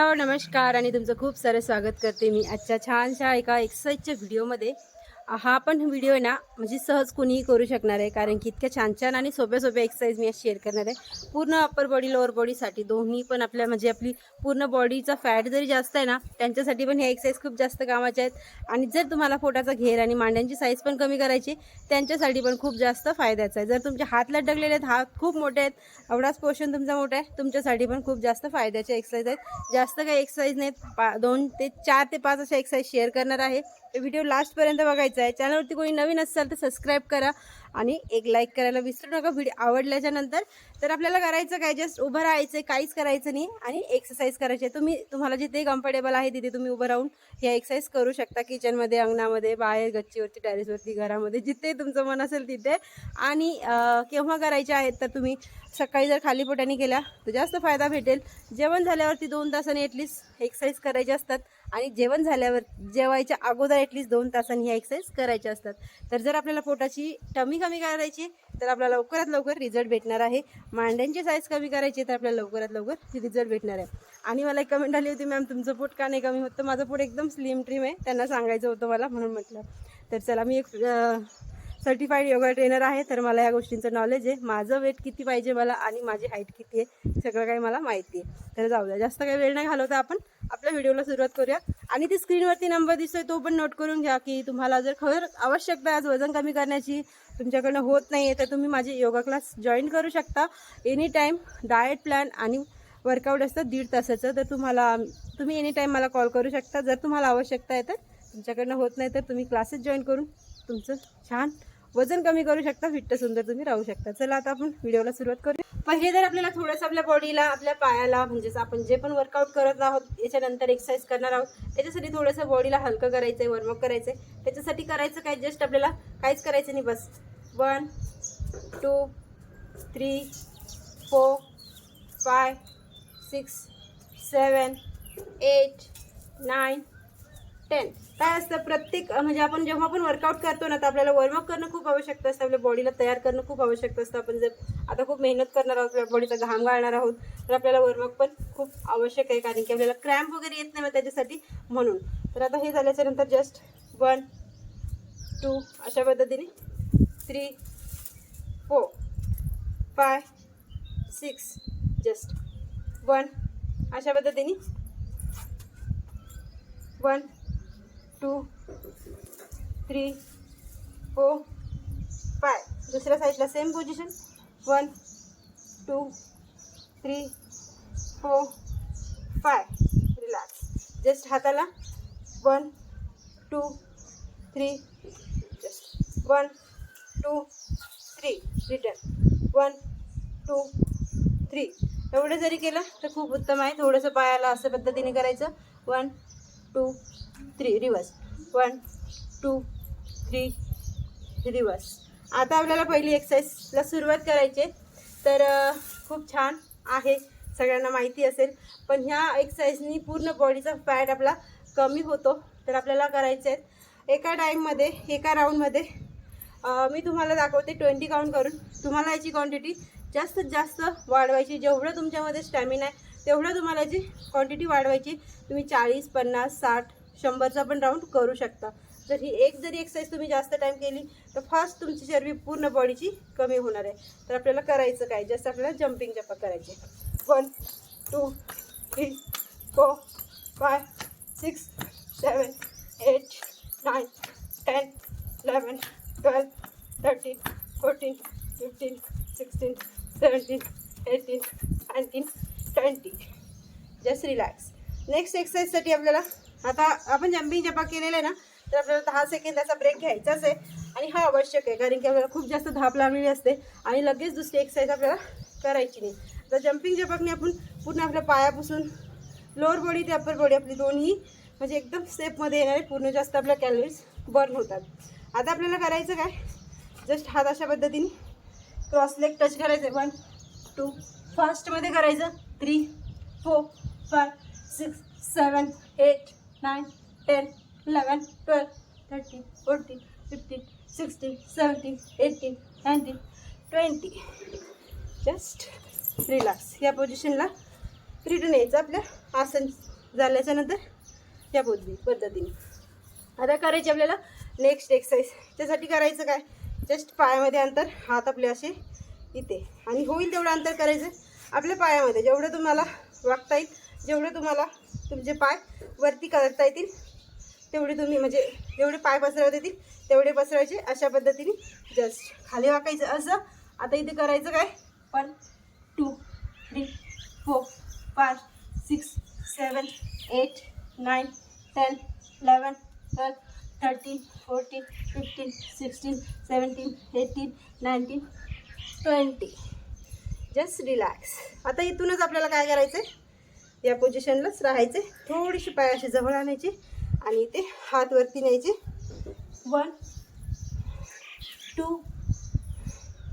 Hello नमस्कार आणि तुमचं खूप सारं स्वागत करते मी आजच्या छानशा एका एक्सरसाइजच्या व्हिडिओमध्ये हा पण व्हिडिओ आहे ना म्हणजे सहज कोणीही करू शकणार आहे कारण की इतक्या छान छान आणि सोप्या सोप्या एक्सरसाइज मी शेअर करणार आहे. पूर्ण अप्पर बॉडी लोअर बॉडीसाठी दोन्ही पण आपल्या म्हणजे आपली पूर्ण बॉडीचा फॅट जरी जास्त आहे ना त्यांच्यासाठी पण ह्या एक्सरसाइज खूप जास्त कामाच्या आहेत. आणि जर तुम्हाला पोटाचा घेर आणि मांड्यांची साईज पण कमी करायची त्यांच्यासाठी पण खूप जास्त फायद्याचं आहे. जर तुमचे हात लटकलेले आहेत हात खूप मोठे आहेत एवढाच पोर्शन तुमचा मोठा आहे तुमच्यासाठी पण खूप जास्त फायद्याचे एक्सरसाइज आहेत. जास्त काही एक्सरसाइज नाहीत पा दोन ते चार ते पाच अशा एक्सरसाइज शेअर करणार आहे. व्हिडिओ लास्टपर्यंत बघायचा आहे. चॅनलवरती कोणी नवीन असाल तर सबस्क्राईब करा आणि एक लाईक करायला विसरू नका. व्हिडिओ आवडल्याच्या नंतर तर आपल्याला करायचं काय? जस्ट उभं राहायचं आहे काहीच करायचं नाही आणि एक्सरसाइज करायची आहे. तुम्ही तुम्हाला जिथे कम्फर्टेबल आहे तिथे तुम्ही उभं राहून ह्या एक्सरसाइज करू शकता. किचनमध्ये अंगणामध्ये बाहेर गच्चीवरती टॅरेसवरती घरामध्ये जिथे तुमचं मन असेल तिथे. आणि केव्हा करायचे आहेत तर तुम्ही सकाळी जर खाली पोटाने केल्या तर जास्त फायदा भेटेल. जेवण झाल्यावरती दोन तासांनी ॲटलिस्ट एक्सरसाइज करायचे असतात. आणि जेवण झाल्यावर जेवायच्या अगोदर ॲटलिस्ट दोन तासांनी ह्या एक्सरसाइज करायच्या असतात. तर जर आपल्याला पोटाची टमी कमी करायची तर आपल्याला लवकरात लवकर रिझल्ट भेटणार आहे. मांड्यांची साईज कमी करायची तर आपल्याला लवकरात लवकर रिझल्ट भेटणार आहे. आणि मला एक कमेंट आली होती मॅम तुमचं पोट का नाही कमी होतं? माझं पोट एकदम स्लिम ट्रीम आहे. त्यांना सांगायचं होतं मला म्हणून म्हटलं. तर चला मी एक सर्टिफाईड योगा ट्रेनर आहे. तर मला या गोष्टींचं नॉलेज आहे. माझं वेट किती पाहिजे मला आणि माझी हाईट किती आहे सगळं काही मला माहिती आहे. तर जाऊ द्या. जास्त काही वेळ नाही घालवता आपण. आपल्या व्हिडिओला सुरुवात करूया. आणि ती स्क्रीनवरती नंबर दिसतोय तो पण नोट करून घ्या की तुम्हाला जर खरं आवश्यकता आहे आज वजन कमी करण्याची तुमच्याकडनं होत नाही आहे तर तुम्ही माझे योगा क्लास जॉईन करू शकता. एनी टाईम डाएट प्लॅन आणि वर्कआउट असतं दीड तासाचं तर तुम्हाला तुम्ही एनी टाईम मला कॉल करू शकता. जर तुम्हाला आवश्यकता आहे तर तुमच्याकडनं होत नाही तर तुम्ही क्लासेस जॉईन करून तुमचं छान वजन कमी करू शकता फिट्ट सुंदर तुम्ही राहू शकता. चला आता आपण व्हिडिओला सुरुवात करूया. पहिले तर आपल्याला थोडंसं आपल्या बॉडीला आपल्या पायाला म्हणजेच आपण जे पण वर्कआउट करत आहोत याच्यानंतर एक्सरसाइज करणार आहोत त्याच्यासाठी थोडंसं बॉडीला हलकं करायचं आहे वॉर्मअप करायचं आहे त्याच्यासाठी करायचं काय? जस्ट आपल्याला काहीच करायचं नाही बस. One two three four five six seven eight nine ten काय असतं प्रत्येक म्हणजे आपण जेव्हा आपण वर्कआउट करतो ना तर आपल्याला वॉर्मअप करणं खूप आवश्यक असतं आपल्या बॉडीला तयार करणं खूप आवश्यक असतं. आपण जर आता खूप मेहनत करणार आहोत आपल्या बॉडीचा घाम गाळणार आहोत तर आपल्याला वॉर्मअप पण खूप आवश्यक आहे कारण की आपल्याला क्रॅम्प वगैरे येत नाही मग त्याच्यासाठी म्हणून. तर आता हे झाल्याच्यानंतर जस्ट वन टू अशा पद्धतीने three four five six just one अशा पद्धतीने one two three four five दुसऱ्या साईडला same position one two three four five relax just हाताला. One two three just one two three return one two three एवढं जरी केलं तर खूप उत्तम आहे. थोडंसं पायाला असं पद्धतीने करायचं. One two three reverse. One two three reverse. आता आपल्याला पहिली एक्सरसाइजला सुरुवात करायची आहे. तर खूप छान आहे. सगळ्यांना माहिती असेल. पण ह्या एक्सरसाइजनी पूर्ण बॉडीचा फॅट आपला कमी होतो. तर आपल्याला करायचं आहे एका टाईममध्ये एका राऊंडमध्ये मी तुम्हाला दाखवते ट्वेंटी काउंट करून. तुम्हाला याची क्वांटिटी जास्तीत जास्त वाढवायची. जेवढं तुमच्यामध्ये स्टॅमिना आहे तेवढं तुम्हाला जी क्वांटिटी वाढवायची तुम्ही चाळीस पन्नास साठ शंभरचा पण राऊंड करू शकता. जर ही एक जरी एक्सरसाइज तुम्ही जास्त टाईम केली तर फास्ट तुमची चरबी पूर्ण बॉडीची कमी होणार आहे. तर आपल्याला करायचं काय? जस्ट आपल्याला जम्पिंग जपा करायचे. One two three four five six seven eight nine ten eleven twelve thirteen fourteen fifteen sixteen seventeen eighteen nineteen twenty just relax next एक्सरसाइजसाठी आपल्याला आता आपण जम्पिंग जपा केलेला आहे ना तर आपल्याला दहा सेकंदाचा ब्रेक घ्यायचाच आहे. आणि हा आवश्यक आहे कारण की आपल्याला खूप जास्त धाप लागलेली असते आणि लगेच दुसरी एक्सरसाइज आपल्याला करायची नाही. तर जम्पिंग जपाकने आपण पूर्ण आपल्या पायापासून लोअर बॉडी ते अप्पर बॉडी आपली दोन्ही म्हणजे एकदम स्टेपमध्ये येणारे पूर्ण जास्त आपल्या कॅलरीज बर्न होतात. आता आपल्याला करायचं काय? जस्ट हात अशा पद्धतीने क्रॉस लेग टच करायचं वन टू फास्टमध्ये करायचं. Three four five six seven eight nine ten eleven twelve thirteen fourteen fifteen sixteen seventeen eighteen nineteen twenty just relax या पोझिशनला रिटर्न यायचं आपल्या आसन झाल्याच्यानंतर या पद्धती पद्धतीने. आता करायची आपल्याला नेक्स्ट एक्सरसाइज त्यासाठी करायचं काय? जस्ट पायामध्ये अंतर हात आपले असे इथे. आणि होईल तेवढं अंतर करायचं आपल्या पायामध्ये. जेवढं तुम्हाला वागता येईल जेवढं तुम्हाला तुमचे पाय वरती करता येतील. तेवढे तुम्ही म्हणजे जेवढे पाय पसरवता येतील तेवढे पसरवायचे. अशा पद्धतीने जस्ट खाली वाकायचं असं. आता इथे करायचं काय? One two three four five six seven eight nine ten eleven twelve thirteen fourteen fifteen sixteen seventeen eighteen nineteen twenty just relax आता इथूनच आपल्याला काय करायचं आहे या पोझिशनलाच राहायचे. थोडीशी पाय अशी जवळ आणायचे आणि इथे हात वरती न्यायचे. One two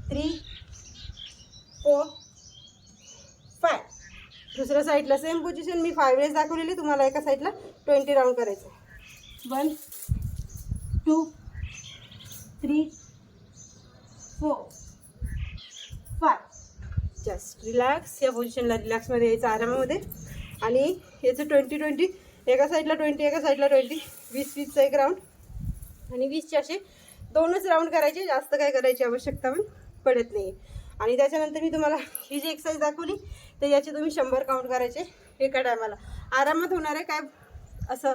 three four five दुसऱ्या साईडला सेम पोझिशन मी फाय वेळेस दाखवलेली तुम्हाला एका साईडला ट्वेंटी राऊंड करायचं. One two three four five just relax या पोझिशनला रिलॅक्समध्ये यायचं आरामामध्ये. आणि याचं ट्वेंटी ट्वेंटी एका साईडला ट्वेंटी एका साईडला ट्वेंटी वीस वीसचा एक राऊंड आणि वीसचे असे दोनच राऊंड करायचे जास्त काय करायची आवश्यकता पण पडत नाही. आणि त्याच्यानंतर मी तुम्हाला ही जी एक्सरसाइज दाखवली तर याचे तुम्ही शंभर काउंट करायचे एका टायमाला आरामात होणार आहे काय असं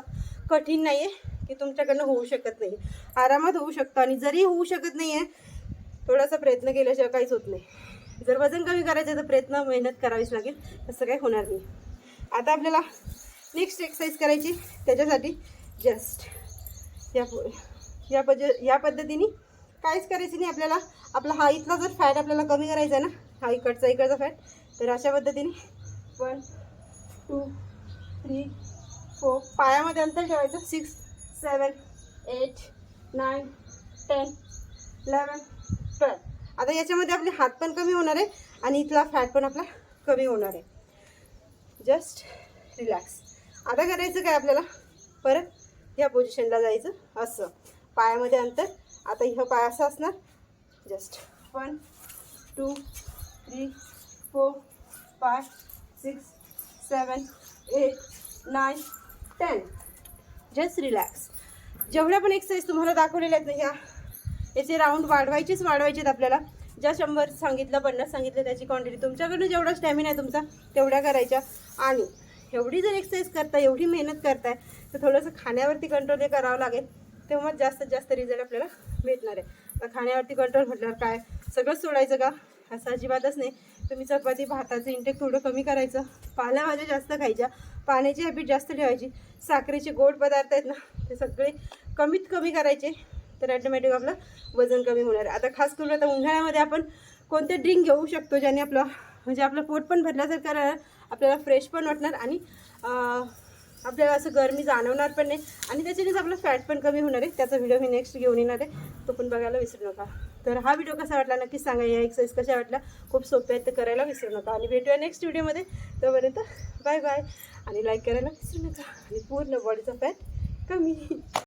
कठीण नाही आहे की तुमच्याकडनं होऊ शकत नाही. आरामात होऊ शकतं आणि जरी होऊ शकत नाही आहे थोडासा प्रयत्न केल्याशिवाय काहीच होत नाही. जर वजन कमी करायचं तर प्रयत्न मेहनत करावीच लागेल तसं काही होणार नाही. आता आपल्याला नेक्स्ट एक्सरसाइज करायची त्याच्यासाठी जस्ट या या पज या पद्धतीने काहीच करायचं नाही आपल्याला. आपला हा इथला जर फॅट आपल्याला कमी करायचा आहे ना हा इकडचा इकडचा फॅट तर अशा पद्धतीने वन टू थ्री फोर पायामध्ये अंतर ठेवायचं. Six seven eight nine ten eleven twelve आता याच्यामध्ये आपले हात पण कमी होणार आहे आणि इथला फॅट पण आपला कमी होणार आहे. जस्ट रिलॅक्स आता करायचं काय आपल्याला? परत ह्या पोझिशनला जायचं. असं. पायामध्ये अंतर. आता ह्या पाय असं असणार. Just one two three four five six seven eight nine ten just relax जेवढ्या पण एक्सरसाइज तुम्हाला दाखवलेल्या आहेत ना ह्या याचे राऊंड वाढवायचेच वाढवायचे आहेत आपल्याला. ज्या शंभर सांगितलं पन्नास सांगितलं त्याची क्वांटिटी तुमच्याकडनं जेवढा स्टॅमिना आहे तुमचा तेवढ्या करायच्या. आणि एवढी जर एक्सरसाइज करताय एवढी मेहनत करताय तर थोडंसं खाण्यावरती कंट्रोल हे करावं लागेल. तेव्हाच जास्तीत जास्त रिझल्ट आपल्याला भेटणार आहे. खाण्यावरती कंट्रोल म्हटल्यावर काय? सगळंच सोडायचं का? असं अजिबातच नाही. तुम्ही चपाती भाताचं इंटेक थोडं कमी करायचं. पालेभाज्या जास्त खायच्या. पाण्याची हॅबिट जास्त ठेवायची. साखरेचे गोड पदार्थ आहेत ना ते सगळे कमीत कमी करायचे. तर ॲटोमॅटिक आपलं वजन कमी होणार. आहे आता खास करून आता उन्हाळ्यामध्ये आपण कोणते ड्रिंक घेऊ शकतो ज्याने आपलं म्हणजे आपलं पोट पण भरल्यासारखं राहणार आपल्याला फ्रेश पण वाटणार आणि आपल्याला असं गरमी जाणवणार पण नाही. आणि त्याच्यानेच आपलं फॅट पण कमी होणार आहे. त्याचा व्हिडिओ मी नेक्स्ट घेऊन येणार आहे. तो पण बघायला विसरू नका. तर हा व्हिडिओ कसा वाटला नक्कीच सांगा. या एक्सरसाइज कशा वाटल्या? खूप सोप्या आहेत तर करायला विसरू नका. आणि भेटूया नेक्स्ट व्हिडिओमध्ये तोपर्यंत बाय बाय आणि लाईक करायला विसरू नका. आणि पूर्ण बॉडीचा फॅट कमी.